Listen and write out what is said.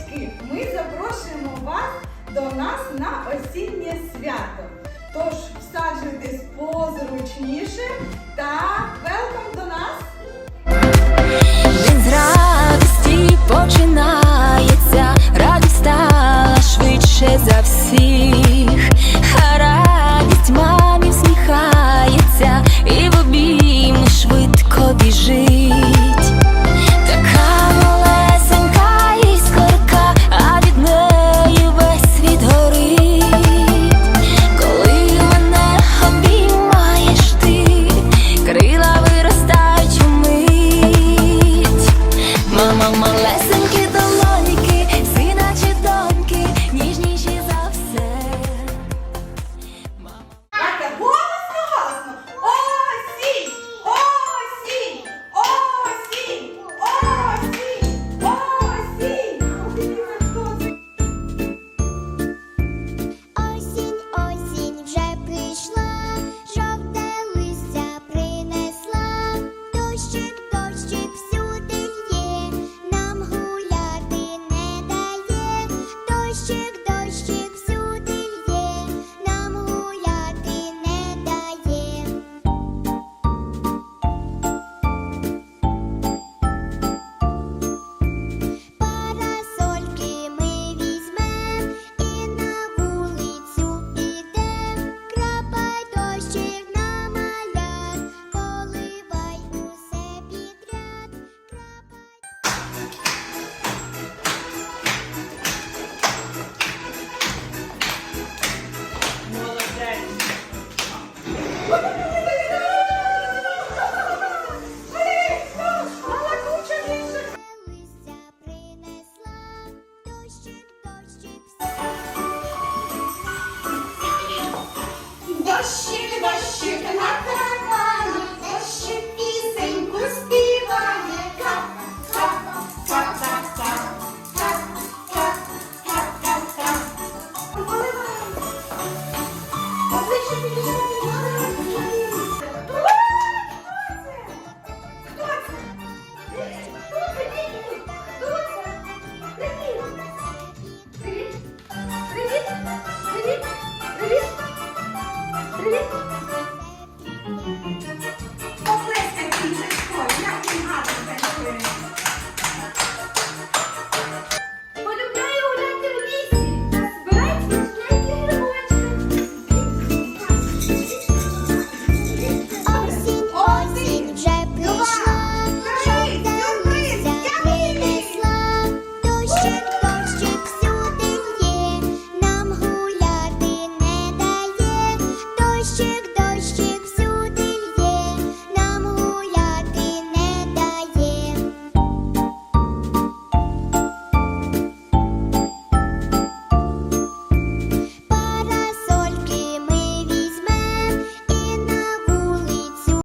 батьки, ми запрошуємо вас до нас на осіннє свято. Тож всаджуйтесь позручніше та велком до нас! Зрасті починається, радість стала швидше за всіх. się Дощик, дощик, дощик.